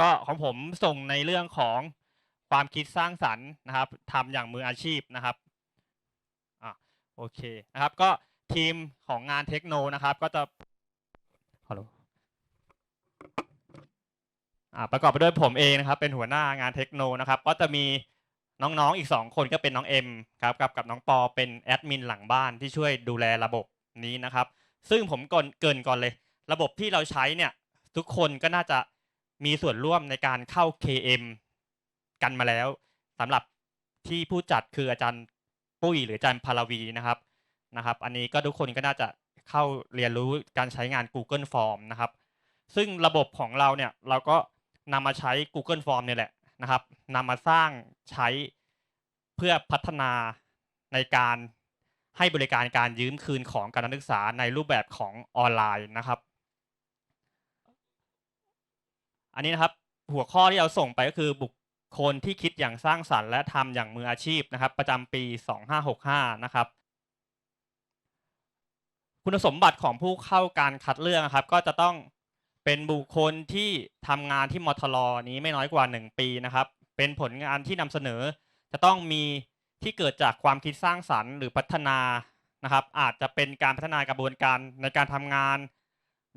ก็ของผมส่งในเรื่องของความคิดสร้างสรรค์นะครับทำอย่างมืออาชีพนะครับอะโอเคนะครับก็ทีมของงานเทคโนนะครับ ก็จะฮัลโหลอ่าประกอบไปด้วยผมเองนะครับ เป็นหัวหน้างานเทคโนนะครับ ก็จะมีน้องๆอีกสองคนก็เป็นน้องเอ็มครับกับกับน้องปอเป็นแอดมินหลังบ้านที่ช่วยดูแลระบบนี้นะครับ ซึ่งผมก่อนเกินก่อนเลย ระบบที่เราใช้เนี่ยทุกคนก็น่าจะ มีส่วนร่วมในการเข้า KM กันมาแล้วสำหรับที่ผู้จัดคืออาจารย์ปุ้ยหรืออาจารย์พาราวีนะครับนะครับ อันนี้ก็ทุกคนก็น่าจะเข้าเรียนรู้การใช้งาน Google Form นะครับ ซึ่งระบบของเราเนี่ยเราก็นำมาใช้ Google Form เนี่ยแหละนะครับนำมาสร้างใช้เพื่อพัฒนาในการให้บริการการยืมคืนของการศึกษาในรูปแบบของออนไลน์นะครับ อันนี้นะครับหัวข้อที่เราส่งไปก็คือบุคคลที่คิดอย่างสร้างสรรค์และทำอย่างมืออาชีพนะครับ ประจำปี 2565 นะครับ คุณสมบัติของผู้เข้าการคัดเลือกนะครับ ก็จะต้องเป็นบุคคลที่ทำงานที่มทรนี้ไม่น้อยกว่า 1 ปีนะครับ เป็นผลงานที่นำเสนอ จะต้องมีที่เกิดจากความคิดสร้างสรรค์หรือพัฒนานะครับ อาจจะเป็นการพัฒนากระบวนการในการทำงาน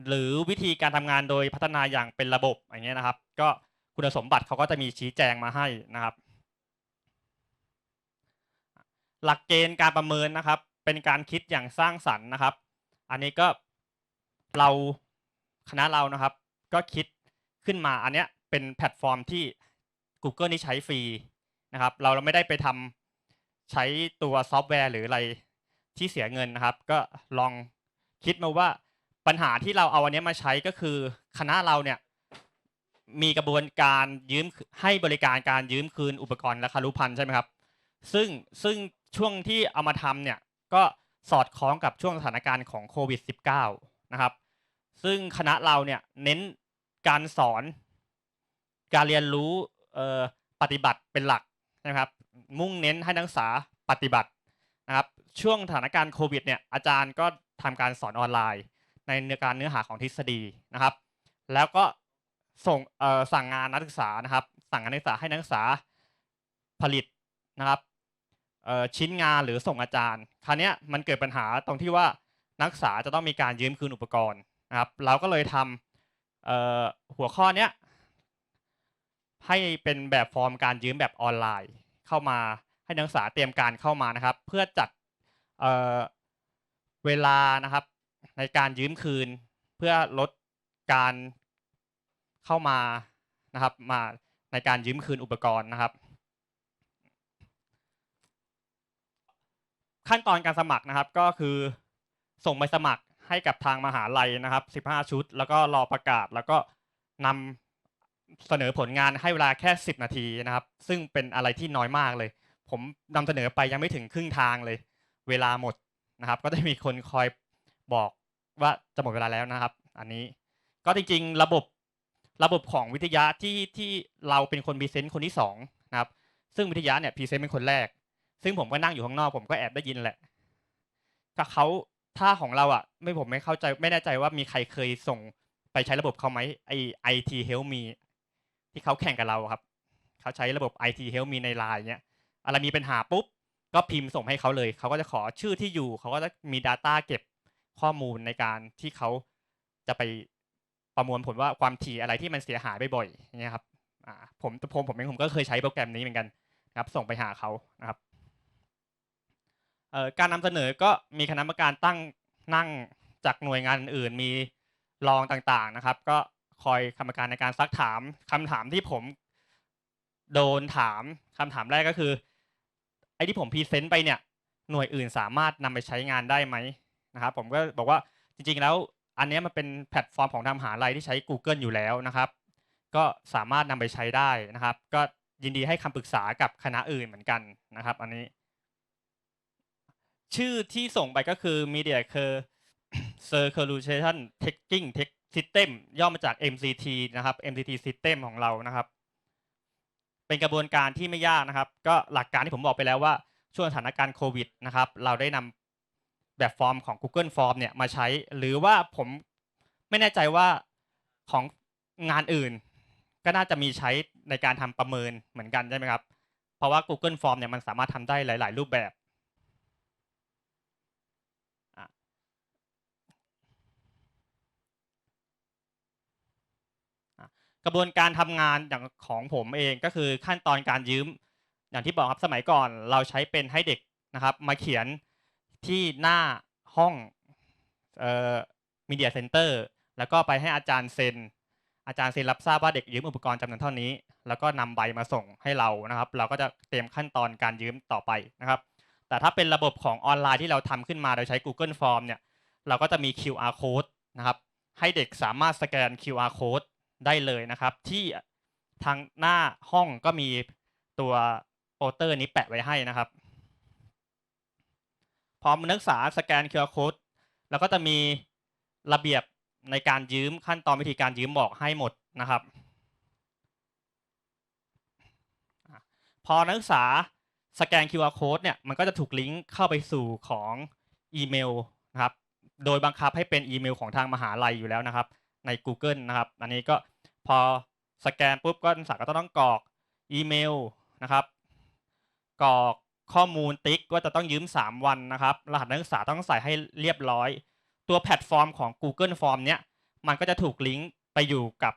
หรือวิธีการทำงานโดยพัฒนาอย่างเป็นระบบอย่างเงี้ยนะครับ ก็คุณสมบัติเขาก็จะมีชี้แจงมาให้นะครับ หลักเกณฑ์การประเมินนะครับ เป็นการคิดอย่างสร้างสรรค์นะครับ อันนี้ก็เราคณะเรานะครับ ก็คิดขึ้นมาอันเนี้ยเป็นแพลตฟอร์มที่ Google นี่ใช้ฟรีนะครับ เราไม่ได้ไปทำใช้ตัวซอฟต์แวร์หรืออะไรที่เสียเงินนะครับ ก็ลองคิดมาว่า ปัญหาที่เราเอาอันนี้มาใช้ก็คือคณะเราเนี่ยมีกระบวนการยืมให้บริการการยืมคืนอุปกรณ์และคารุพันธ์ใช่ไหมครับ ซึ่งซึ่งช่วงที่เอามาทำเนี่ยก็สอดคล้องกับช่วงสถานการณ์ของโควิด -19 นะครับ ซึ่งคณะเราเนี่ยเน้นการสอน การเรียนรู้ปฏิบัติเป็นหลักนะครับ มุ่งเน้นให้นักศึกษาปฏิบัตินะครับ ช่วงสถานการณ์โควิดเนี่ยอาจารย์ก็ทำการสอนออนไลน์ ในเนื้อการเนื้อหาของทฤษฎีนะครับ แล้วก็ส่งสั่งงานนักศึกษานะครับ สั่งงานนักศึกษาให้นักศึกษาผลิตนะครับชิ้นงานหรือส่งอาจารย์ คราวนี้มันเกิดปัญหาตรงที่ว่านักศึกษาจะต้องมีการยืมคืนอุปกรณ์นะครับ เราก็เลยทำหัวข้อเนี้ยให้เป็นแบบฟอร์มการยืมแบบออนไลน์ เข้ามาให้นักศึกษาเตรียมการเข้ามานะครับ เพื่อจัดเเวลานะครับ ในการยืมคืนเพื่อลดการเข้ามานะครับ มาในการยืมคืนอุปกรณ์นะครับ ขั้นตอนการสมัครนะครับก็คือส่งใบสมัครให้กับทางมหาลัยนะครับ 15 ชุด แล้วก็รอประกาศแล้วก็นำเสนอผลงานให้เวลาแค่ 10 นาทีนะครับ ซึ่งเป็นอะไรที่น้อยมากเลย ผมนำเสนอไปยังไม่ถึงครึ่งทางเลย เวลาหมดนะครับ ก็จะมีคนคอย บอกว่าจะหมดเวลาแล้วนะครับ อันนี้ก็จริงๆ ระบบระบบของวิทยาที่ที่เราเป็นคนพรีเซนต์คนที่สองนะครับ ซึ่งวิทยาเนี่ยพรีเซนต์เป็นคนแรก ซึ่งผมก็นั่งอยู่ข้างนอกผมก็แอบได้ยินแหละก็เขาถ้าของเราอะ ไม่ผมไม่เข้าใจไม่แน่ใจว่ามีใครเคยส่งไปใช้ระบบเขาไหมไอไอทีเฮลมีที่เขาแข่งกับเราครับ เขาใช้ระบบ IT Help Me ในไลน์เนี้ยอะไรมีปัญหาปุ๊บ ก็พิมพ์ส่งให้เขาเลย เขาก็จะขอชื่อที่อยู่ เขาก็จะมี Data เก็บ ข้อมูลในการที่เขาจะไปประมวลผลว่าความถี่อะไรที่มันเสียหายบ่อยๆอย่างเงี้ยครับผมผมผมเองผมก็เคยใช้โปรแกรมนี้เหมือนกันนะครับ ส่งไปหาเขานะครับการนำเสนอก็มีคณะกรรมการตั้งนั่งจากหน่วยงานอื่นมีรองต่างๆนะครับ ก็คอยกรรมการในการซักถามคำถามที่ผมโดนถามคำถามแรกก็คือไอ้ที่ผมพรีเซนต์ไปเนี่ยหน่วยอื่นสามารถนำไปใช้งานได้ไหม นะครับผมก็บอกว่าจริงๆแล้วอันนี้มันเป็นแพลตฟอร์มของทางมหาลัยที่ใช้ Google อยู่แล้วนะครับ ก็สามารถนำไปใช้ได้นะครับ ก็ยินดีให้คำปรึกษากับคณะอื่นเหมือนกันนะครับ อันนี้ ชื่อที่ส่งไปก็คือ Media Circulation Taking Tech System ย่อมาจาก MCT นะครับ MCT System ของเรานะครับ เป็นกระบวนการที่ไม่ยากนะครับ ก็หลักการที่ผมบอกไปแล้วว่าช่วงสถานการณ์โควิดนะครับ เราได้นำ แบบฟอร์มของ Google Form เนี่ยมาใช้ หรือว่าผมไม่แน่ใจว่าของงานอื่น ก็น่าจะมีใช้ในการทำประเมินเหมือนกันใช่ไหมครับ เพราะว่า Google Form เนี่ยมันสามารถทำได้หลาย ๆ รูปแบบกระบวนการทำงานอย่างของผมเองก็คือขั้นตอนการยืม อย่างที่บอกครับสมัยก่อนเราใช้เป็นให้เด็กนะครับ มาเขียน ที่หน้าห้องเอ่อมีเดียเซ็นเตอร์แล้วก็ไปให้อาจารย์เซ็น อาจารย์เซ็นรับทราบว่าเด็กยืมอุปกรณ์จำนวนเท่านี้ แล้วก็นำใบมาส่งให้เรานะครับ เราก็จะเตรียมขั้นตอนการยืมต่อไปนะครับ แต่ถ้าเป็นระบบของออนไลน์ที่เราทำขึ้นมาโดยใช้ Google Form เนี่ยเราก็จะมี QR code นะครับ ให้เด็กสามารถสแกน QR code ได้เลยนะครับ ที่ทางหน้าห้องก็มีตัวโปสเตอร์นี้แปะไว้ให้นะครับ พอนักศึกษาสแกน QR code แล้วก็จะมีระเบียบในการยืมขั้นตอนวิธีการยืมบอกให้หมดนะครับ พอนักศึกษาสแกน QR code เนี่ยมันก็จะถูกลิงก์เข้าไปสู่ของอีเมลนะครับ โดยบังคับให้เป็นอีเมลของทางมหาลัยอยู่แล้วนะครับ ใน Google นะครับ อันนี้ก็พอสแกนปุ๊บก็นักศึกษาก็ต้องกรอกอีเมลนะครับ กรอก ข้อมูลติ๊กว่าจะต้องยืม 3 วันนะครับ รหัสนักศึกษาต้องใส่ให้เรียบร้อย ตัวแพลตฟอร์มของ Google Form เนี้ยมันก็จะถูกลิงก์ไปอยู่กับ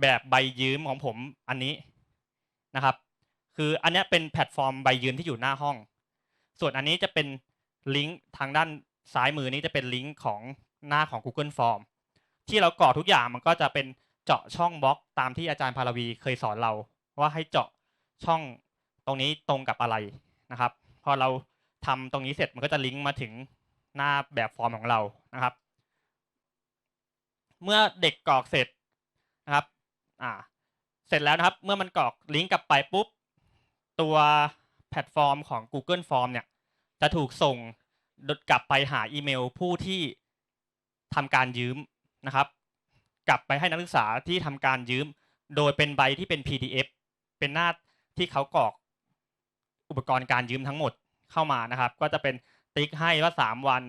แบบใบยืมของผมอันนี้นะครับ คืออันนี้เป็นแพลตฟอร์มใบยืมที่อยู่หน้าห้อง ส่วนอันนี้จะเป็นลิงก์ทางด้านซ้ายมือนี้จะเป็นลิงก์ของหน้าของ Google Form ที่เรากรอกทุกอย่างมันก็จะเป็นเจาะช่องบล็อกตามที่อาจารย์พาราวีเคยสอนเรา ว่าให้เจาะช่อง ตรงนี้ตรงกับอะไรนะครับ พอเราทำตรงนี้เสร็จมันก็จะลิงก์มาถึงหน้าแบบฟอร์มของเรานะครับ เมื่อเด็กกรอกเสร็จนะครับอ่าเสร็จแล้วนะครับ เมื่อมันกรอกลิงก์กลับไปปุ๊บ ตัวแพลตฟอร์มของ Google Form เนี่ย จะถูกส่งกลับไปหาอีเมลผู้ที่ทำการยืมนะครับ กลับไปให้นักศึกษาที่ทำการยืม โดยเป็นใบที่เป็น PDF เป็นหน้าที่เขากรอก อุปกรณ์การยืมทั้งหมดเข้ามานะครับ ก็จะเป็นติ๊กให้ว่า 3 วัน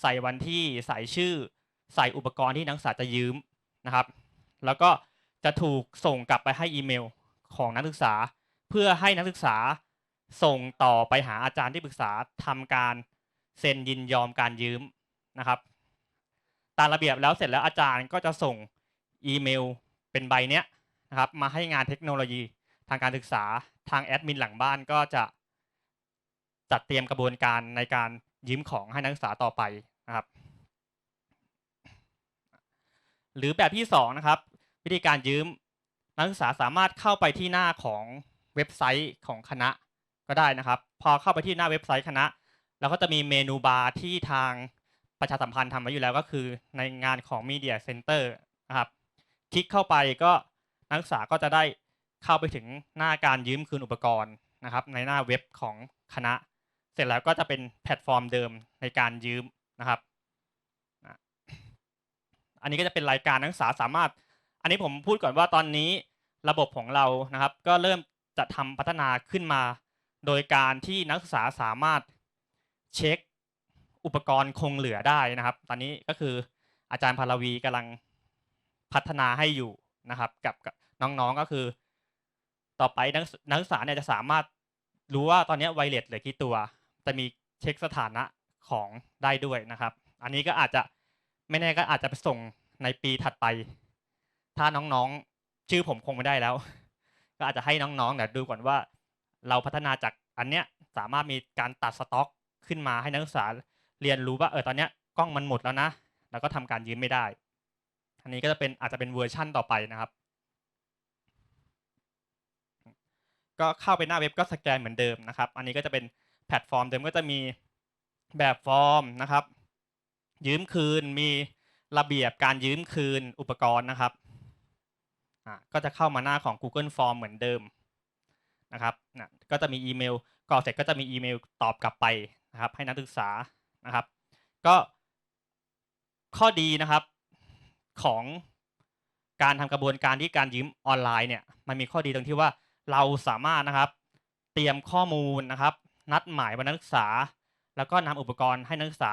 ใส่วันที่ใส่ชื่อ ใส่อุปกรณ์ที่นักศึกษาจะยืมนะครับ แล้วก็จะถูกส่งกลับไปให้อีเมลของนักศึกษา เพื่อให้นักศึกษาส่งต่อไปหาอาจารย์ที่ปรึกษาทำการเซ็นยินยอมการยืมนะครับ ตามระเบียบแล้วเสร็จแล้วอาจารย์ก็จะส่งอีเมลเป็นใบเนี้ยนะครับมาให้งานเทคโนโลยีทางการศึกษาทางแอดมินหลังบ้านก็จะ จัดเตรียมกระบวนการในการยืมของให้นักศึกษาต่อไปนะครับ หรือแบบที่สองนะครับ วิธีการยืมนักศึกษาสามารถเข้าไปที่หน้าของเว็บไซต์ของคณะก็ได้นะครับ พอเข้าไปที่หน้าเว็บไซต์คณะเราก็จะมีเมนูบาร์ที่ทางประชาสัมพันธ์ทำไว้อยู่แล้วก็คือในงานของ Media Center นะครับ คลิกเข้าไปก็นักศึกษาก็จะได้เข้าไปถึงหน้าการยืมคืนอุปกรณ์นะครับ ในหน้าเว็บของคณะ เสร็จแล้วก็จะเป็นแพลตฟอร์มเดิมในการยืมนะครับ อันนี้ก็จะเป็นรายการนักศึกษาสามารถ อันนี้ผมพูดก่อนว่าตอนนี้ระบบของเรานะครับ ก็เริ่มจะทำพัฒนาขึ้นมา โดยการที่นักศึกษาสามารถเช็คอุปกรณ์คงเหลือได้นะครับ ตอนนี้ก็คืออาจารย์พาราวีกำลังพัฒนาให้อยู่นะครับ กับน้องๆก็คือ ต่อไปนักศึกษาเนี่ยจะสามารถรู้ว่าตอนนี้ไวเลสเหลือกี่ตัว จะมีเช็คสถานะของได้ด้วยนะครับ อันนี้ก็อาจจะไม่แน่ก็อาจจะไปส่งในปีถัดไป ถ้าน้องๆชื่อผมคงไม่ได้แล้ว ก็อาจจะให้น้องๆเดี๋ยวดูก่อนว่า เราพัฒนาจากอันเนี้ยสามารถมีการตัดสต็อกขึ้นมาให้นักศึกษาเรียนรู้ว่าเออตอนเนี้ยกล้องมันหมดแล้วนะ แล้วก็ทำการยืมไม่ได้ อันนี้ก็จะเป็นอาจจะเป็นเวอร์ชั่นต่อไปนะครับ ก็เข้าไปหน้าเว็บก็สแกนเหมือนเดิมนะครับ อันนี้ก็จะเป็น แพลตฟอร์มเดิมก็จะมีแบบฟอร์มนะครับ ยืมคืนมีระเบียบการยืมคืนอุปกรณ์นะครับก็จะเข้ามาหน้าของ Google Form เหมือนเดิมนะครับนะก็จะมีอีเมลกรอกเสร็จก็จะมีอีเมลตอบกลับไปนะครับ ให้นักศึกษานะครับ ก็ข้อดีนะครับของการทำกระบวนการที่การยืมออนไลน์เนี่ยมันมีข้อดีตรงที่ว่าเราสามารถนะครับ เตรียมข้อมูลนะครับ นัดหมายวันนักศึกษา แล้วก็นำอุปกรณ์ให้นักศึกษา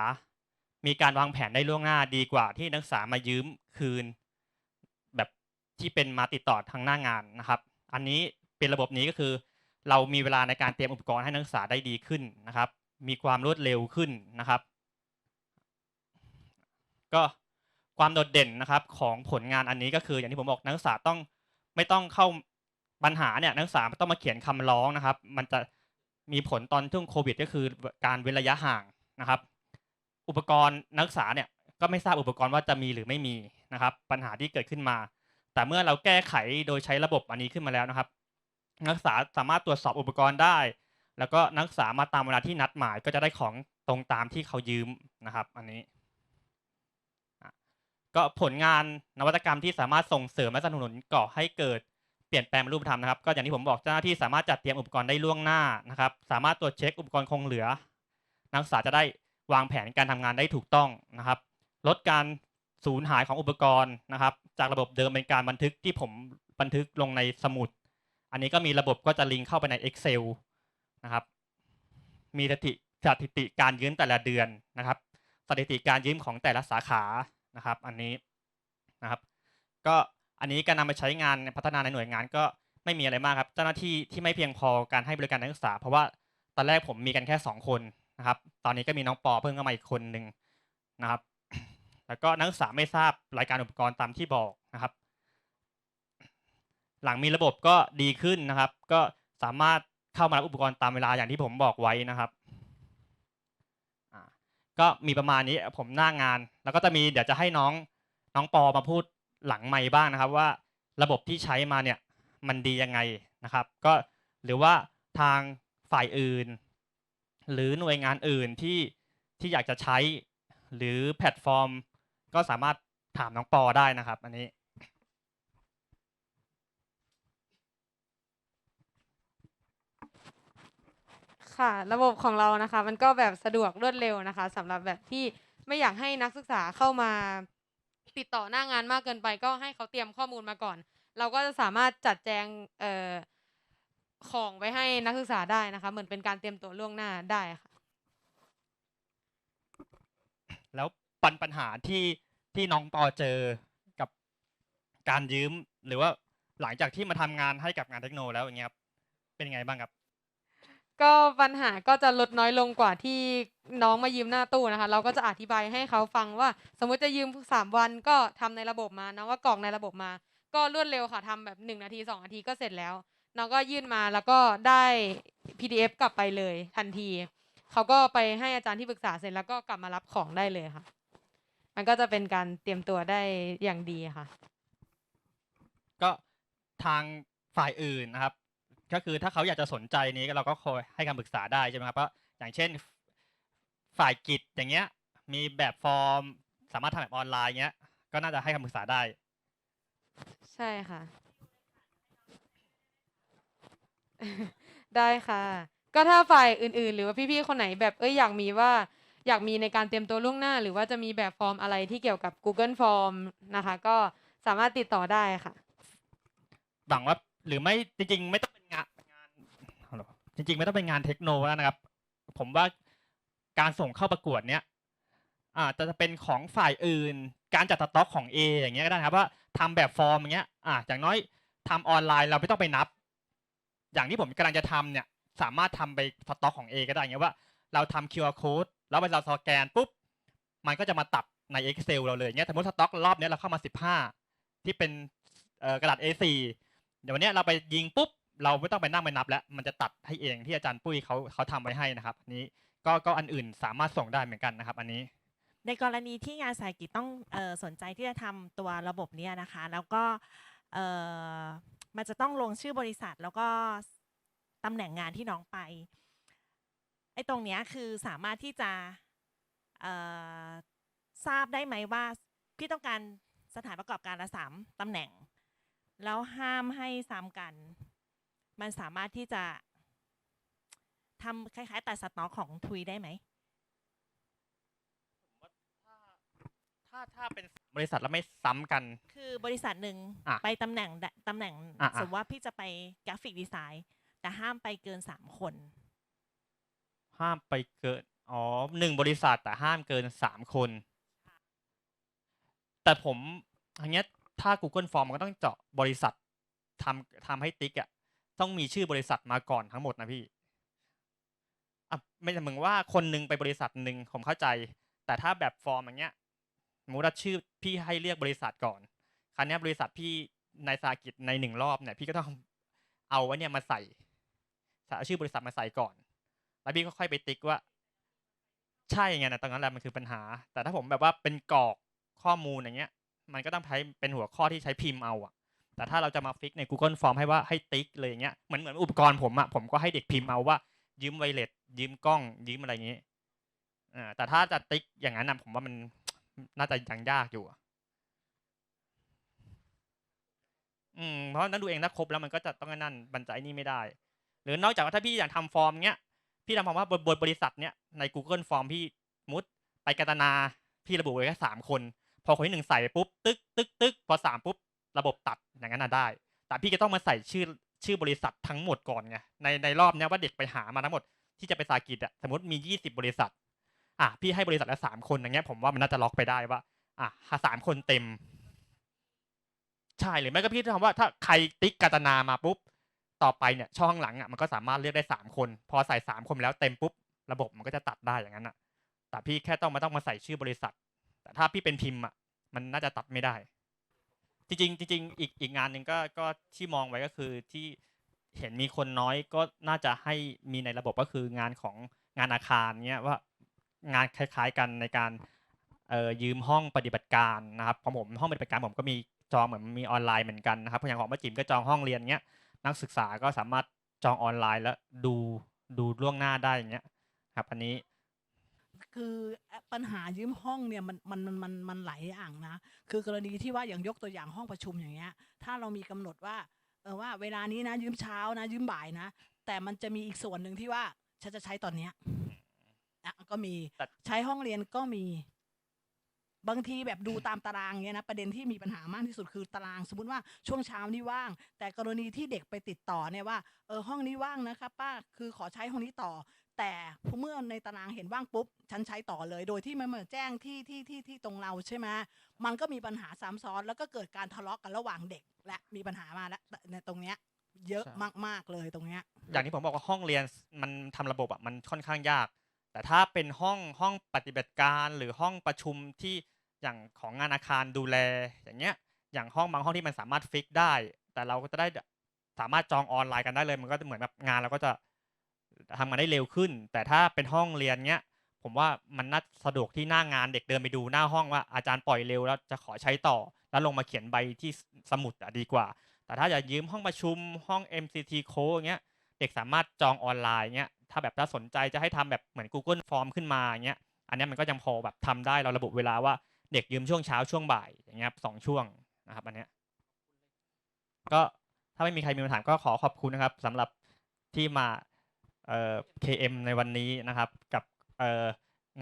มีการวางแผนได้ล่วงหน้าดีกว่าที่นักศึกษามายืมคืน แบบที่เป็นมาติดต่อทางหน้างานนะครับ อันนี้เป็นระบบนี้ก็คือ เรามีเวลาในการเตรียมอุปกรณ์ให้นักศึกษาได้ดีขึ้นนะครับ มีความรวดเร็วขึ้นนะครับ ก็ความโดดเด่นนะครับของผลงานอันนี้ก็คือ อย่างที่ผมบอกนักศึกษาต้องไม่ต้องเข้าปัญหาเนี่ยนักศึกษาต้องมาเขียนคำร้องนะครับ มันจะ มีผลตอนช่วงโควิด ก็คือการเว้นระยะห่างนะครับ อุปกรณ์นักศึกษาเนี่ยก็ไม่ทราบอุปกรณ์ว่าจะมีหรือไม่มีนะครับ ปัญหาที่เกิดขึ้นมา แต่เมื่อเราแก้ไขโดยใช้ระบบอันนี้ขึ้นมาแล้วนะครับ นักศึกษาสามารถตรวจสอบอุปกรณ์ได้ แล้วก็นักศึกษามาตามเวลาที่นัดหมาย ก็จะได้ของตรงตามที่เขายืมนะครับ อันนี้ ก็ผลงานนวัตกรรมที่สามารถส่งเสริมและสนับสนุนก่อให้เกิด ปลี่ยนแปลงรูปธรรมนะครับ ก็อย่างที่ผมบอกเจ้าหน้าที่สามารถจัดเตรียมอุปกรณ์ได้ล่วงหน้านะครับ สามารถตรวจเช็คอุปกรณ์คงเหลือ นักศึกษาจะได้วางแผนการทำงานได้ถูกต้องนะครับ ลดการสูญหายของอุปกรณ์นะครับ จากระบบเดิมเป็นการบันทึกที่ผมบันทึกลงในสมุด อันนี้ก็มีระบบก็จะลิงก์เข้าไปใน Excel นะครับ มีสถิติสถิติการยืมแต่ละเดือนนะครับ สถิติการยืมของแต่ละสาขานะครับ อันนี้นะครับ ก็ อันนี้การนำไปใช้งานพัฒนาในหน่วยงานก็ไม่มีอะไรมากครับ เจ้าหน้าที่ที่ไม่เพียงพอการให้บริการนักศึกษา เพราะว่าตอนแรกผมมีกันแค่สองคนนะครับ ตอนนี้ก็มีน้องปอเพิ่มเข้ามาอีกคนหนึ่งนะครับ แล้วก็นักศึกษาไม่ทราบรายการอุปกรณ์ตามที่บอกนะครับ หลังมีระบบก็ดีขึ้นนะครับ ก็สามารถเข้ามารับอุปกรณ์ตามเวลาอย่างที่ผมบอกไว้นะครับก็มีประมาณนี้ผมหน้างาน แล้วก็จะมีเดี๋ยวจะให้น้องน้องปอมาพูด หลังไมค์บ้างนะครับว่าระบบที่ใช้มาเนี่ยมันดียังไงนะครับ ก็หรือว่าทางฝ่ายอื่น หรือหน่วยงานอื่นที่ที่อยากจะใช้ หรือแพลตฟอร์ม ก็สามารถถามน้องปอได้นะครับ อันนี้ค่ะระบบของเรานะคะ มันก็แบบสะดวกรวดเร็วนะคะสำหรับแบบที่ไม่อยากให้นักศึกษาเข้ามา ติดต่อหน้างานมากเกินไปก็ให้เขาเตรียมข้อมูลมาก่อน เราก็จะสามารถจัดแจงเอ่อของไว้ให้นักศึกษาได้นะคะ เหมือนเป็นการเตรียมตัวล่วงหน้าได้ค่ะ แล้วปัญปัญหาที่ที่น้องปอเจอกับการยืมหรือว่าหลังจากที่มาทำงานให้กับงานเทคโนแล้วอย่างเงี้ยครับเป็นยังไงบ้างครับ ก็ปัญหาก็จะลดน้อยลงกว่าที่น้องมายืมหน้าตู้นะคะ เราก็จะอธิบายให้เขาฟังว่า สมมุติจะยืมสามวันก็ทำในระบบมาน้องก็กรอกในระบบมา ก็รวดเร็วค่ะทำแบบหนึ่งนาทีสองนาทีก็เสร็จแล้ว น้องก็ยื่นมาแล้วก็ได้ PDF กลับไปเลยทันที เขาก็ไปให้อาจารย์ที่ปรึกษาเสร็จแล้วก็กลับมารับของได้เลยค่ะ มันก็จะเป็นการเตรียมตัวได้อย่างดีค่ะ ก็ทางฝ่ายอื่นนะครับ ก็คือถ้าเขาอยากจะสนใจนี้ก็เราก็คอยให้คำปรึกษาได้ใช่ไหมครับเพราะอย่างเช่นฝ่ายกิจอย่างเงี้ย มีแบบฟอร์ม สามารถทำแบบออนไลน์เงี้ย ก็น่าจะให้คำปรึกษาได้ ใช่ค่ะ ได้ค่ะ ก็ถ้าฝ่ายอื่นๆ หรือว่าพี่ๆ คนไหนแบบเอ้ยอยากมีว่า อยากมีในการเตรียมตัวล่วงหน้า หรือว่าจะมีแบบฟอร์มอะไรที่เกี่ยวกับ Google Form นะคะ ก็สามารถติดต่อได้ค่ะ หวังว่าหรือไม่จริงๆ ไม่ต้องเป็นงานงานฮัลโหล จริงๆ ไม่ต้องเป็นงานเทคโนแล้วนะครับ ผมว่าการส่งเข้าประกวดเนี้ยอาจจะเป็นของฝ่ายอื่น การจัดสต็อกของ A อย่างเงี้ยก็ได้นะครับว่าทำแบบฟอร์มอย่างเงี้ยอ่าอย่างน้อยทำออนไลน์เราไม่ต้องไปนับ อย่างที่ผมกำลังจะทำเนี่ยสามารถทำไปสต็อกของ A ก็ได้อย่างเงี้ยว่าเราทำ QR code แล้วเวลาสแกนปุ๊บมันก็จะมาตัดใน Excel เราเลยอย่างเงี้ยสมมติสต็อกรอบเนี้ยเราเข้ามา 15 ที่เป็นกระดาษ A4 เดี๋ยววันเนี้ยเราไปยิงปุ๊บ เราไม่ต้องไปนั่งไปนับ แล้วมันจะตัดให้เองที่อาจารย์ปุ้ยเขาเขาทำไว้ให้นะครับอันนี้ก็ก็อันอื่นสามารถส่งได้เหมือนกันนะครับ อันนี้ ในกรณีที่งานสายกิจต้องออสนใจที่จะทำตัวระบบเนี้ยนะคะ แล้วก็มันจะต้องลงชื่อบริษัท แล้วก็ตำแหน่งงานที่น้องไปไอ้ตรงเนี้ยคือสามารถที่จะทราบได้ไหมว่าพี่ต้องการสถานประกอบการละสามตำแหน่ง แล้วห้ามให้ซ้ำกัน มันสามารถที่จะทำคล้ายๆ ตัดสต็อกของทุยได้ไหมถ้าถ้าเป็นบริษัทแล้วไม่ซ้ำกัน คือบริษัทหนึ่งอะไปตำแหน่งใดตำแหน่งอะอะ สมมติว่าพี่จะไปกราฟิกดีไซน์ แต่ห้ามไปเกินสามคน ห้ามไปเกินอ๋อหนึ่งบริษัทแต่ห้ามเกินสามคน แต่ผมอย่างเงี้ยถ้า Google Form มันก็ต้องเจาะบริษัททำทำให้ติ๊กอะ ต้องมีชื่อบริษัทมาก่อนทั้งหมดนะพี่อะไม่ใช่มึงว่าคนหนึงไปบริษัทหนึ่งผมเข้าใจ แต่ถ้าแบบฟอร์มอย่างเงี้ยมมติว่าชื่อพี่ให้เรียกบริษัทก่อนคราวนี้บริษัทพี่ในสากิจในหนึ่งรอบเนี่ยพี่ก็ต้องเอาไว้เนี่ยมาใส่ใส่เอาชื่อบริษัทมาใส่ก่อน แล้วพี่ก็ค่อยไปติ๊กว่า ใช่ไงนะตรงนั้นแหละมันคือปัญหา แต่ถ้าผมแบบว่าเป็นกรอกข้อมูลอย่างเงี้ย มันก็ต้องใช้เป็นหัวข้อที่ใช้พิมพ์เอาอะ แต่ถ้าเราจะมาฟิกใน Google Form ให้ว่าให้ติ๊กเลยอย่างเงี้ยเหมือนเหมือนอุปกรณ์ผมอะผมก็ให้เด็กพิมพ์เอาว่า ยืมไวเลสยืมกล้อง ยืมอะไรอย่างงี้อ่าแต่ถ้าจะติ๊กอย่างนั้นนะผมว่ามันน่าจะยังยากอยู่อะอืมเพราะนั่นดูเองถ้าครบแล้วมันก็จะต้องนั่นบรรจัยนี่ไม่ได้ หรือนอกจากว่าถ้าพี่อยากทำฟอร์มเงี้ยพี่ทำฟอร์มว่าบนบบริษัทเนี้ยใน Google Form พี่มุดไปกาตนาพี่ระบุไว้แค่สามคน พอคนที่หนึ่งใส่ปุ๊บตึ๊กตึ๊กตึ๊กพอสามปุ๊บ ระบบตัดอย่างนั้นน่ะได้ แต่พี่ก็ต้องมาใส่ชื่อชื่อบริษัททั้งหมดก่อนไงในในรอบเนี้ยว่าเด็กไปหามาทั้งหมดที่จะไปสากิจอะสมมติมียี่สิบบริษัทอะพี่ให้บริษัทละสามคนอย่างเงี้ยผมว่ามันน่าจะล็อกไปได้ว่าอะสามคนเต็ม ใช่หรือไม่ก็พี่ทำว่าถ้าใครติ๊กกาตนามาปุ๊บต่อไปเนี่ยช่องข้างหลังอะมันก็สามารถเลือกได้สามคน พอใส่สามคนแล้วเต็มปุ๊บระบบมันก็จะตัดได้อย่างนั้นอะแต่พี่แค่ต้องมาต้องมาใส่ชื่อบริษัท แต่ถ้าพี่เป็นพิมพ์อะมันน่าจะตัดไม่ได้ จริงๆจริงๆอีกอีกงานหนึ่งก็ก็ที่มองไว้ก็คือที่เห็นมีคนน้อยก็น่าจะให้มีในระบบก็คืองานของงานอาคารเนี้ยว่างานคล้าย ๆกันในการเอ่อยืมห้องปฏิบัติการนะครับของผมห้องปฏิบัติการผมก็มีจองเหมือนมีออนไลน์เหมือนกันนะครับอย่างของป้าจิ๋มก็จองห้องเรียนเงี้ยนักศึกษาก็สามารถจองออนไลน์แล้วดูดูล่วงหน้าได้อย่างเงี้ยครับอันนี้ คือปัญหายืมห้องเนี่ยมันมันมันมันมันหลายอย่างนะ คือกรณีที่ว่าอย่างยกตัวอย่างห้องประชุมอย่างเงี้ย ถ้าเรามีกำหนดว่าเออว่าเวลานี้นะยืมเช้านะ ยืมบ่ายนะ แต่มันจะมีอีกส่วนหนึ่งที่ว่าฉันจะใช้ตอนเนี้ยอะก็มีแต่ใช้ห้องเรียนก็มี บางทีแบบดูตามตารางเงี้ยนะประเด็นที่มีปัญหามากที่สุดคือตาราง สมมติว่าช่วงเช้านี่ว่าง แต่กรณีที่เด็กไปติดต่อเนี่ยว่าเออห้องนี้ว่างนะครับป้าคือขอใช้ห้องนี้ต่อ แต่พอเมื่อในตารางเห็นว่างปุ๊บ ฉันใช้ต่อเลย โดยที่ไม่มาแจ้งที่ที่ที่ที่ตรงเราใช่ไหมมันก็มีปัญหาซ้ำซ้อน แล้วก็เกิดการทะเลาะกันระหว่างเด็ก และมีปัญหามาแล้วในตรงเนี้ยเยอะใช่มาก ๆ เลยตรงเนี้ย อย่างที่ผมบอกว่าห้องเรียนมันทำระบบอะมันค่อนข้างยาก แต่ถ้าเป็นห้องห้องปฏิบัติการหรือห้องประชุมที่อย่างของงานอาคารดูแล อย่างเงี้ย อย่างห้องบางห้องที่มันสามารถฟิกได้ แต่เราก็จะได้สามารถจองออนไลน์กันได้เลย มันก็จะเหมือนแบบงานเราก็จะ ทำงานได้เร็วขึ้น แต่ถ้าเป็นห้องเรียนเงี้ย ผมว่ามันน่าสะดวกที่หน้างานเด็กเดินไปดูหน้าห้องว่าอาจารย์ปล่อยเร็วแล้วจะขอใช้ต่อ แล้วลงมาเขียนใบที่สมุดอะดีกว่า แต่ถ้าจะยืมห้องประชุมห้อง MCT c o อย่างเงี้ยเด็กสามารถจองออนไลน์เงี้ยถ้าแบบถ้าสนใจจะให้ทำแบบเหมือน Google Form ขึ้นมาเงี้ยอันนี้มันก็ยังพอแบบทำได้เราระบุเวลาว่าเด็กยืมช่วงเช้าช่วงบ่ายอย่างเงี้ยสองช่วงนะครับอันเนี้ยก็ถ้าไม่มีใครมีคำถามก็ขอขอบคุณนะครับสำหรับที่มา KM ในวันนี้นะครับ กับ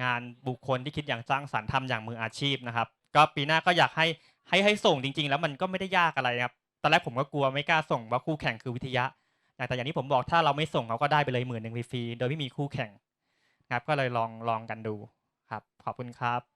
งานบุคคลที่คิดอย่างสร้างสรรค์ทำอย่างมืออาชีพนะครับ ก็ปีหน้าก็อยากให้ให้ให้ส่งจริง ๆ แล้วมันก็ไม่ได้ยากอะไรครับตอนแรกผมก็กลัวไม่กล้าส่งว่าคู่แข่งคือวิทยะ แต่อย่างที่ผมบอกถ้าเราไม่ส่งเขาก็ได้ไปเลยหมื่นหนึ่งฟรีโดยไม่มีคู่แข่งนะครับก็เลยลองลองกันดูครับ ขอบคุณครับ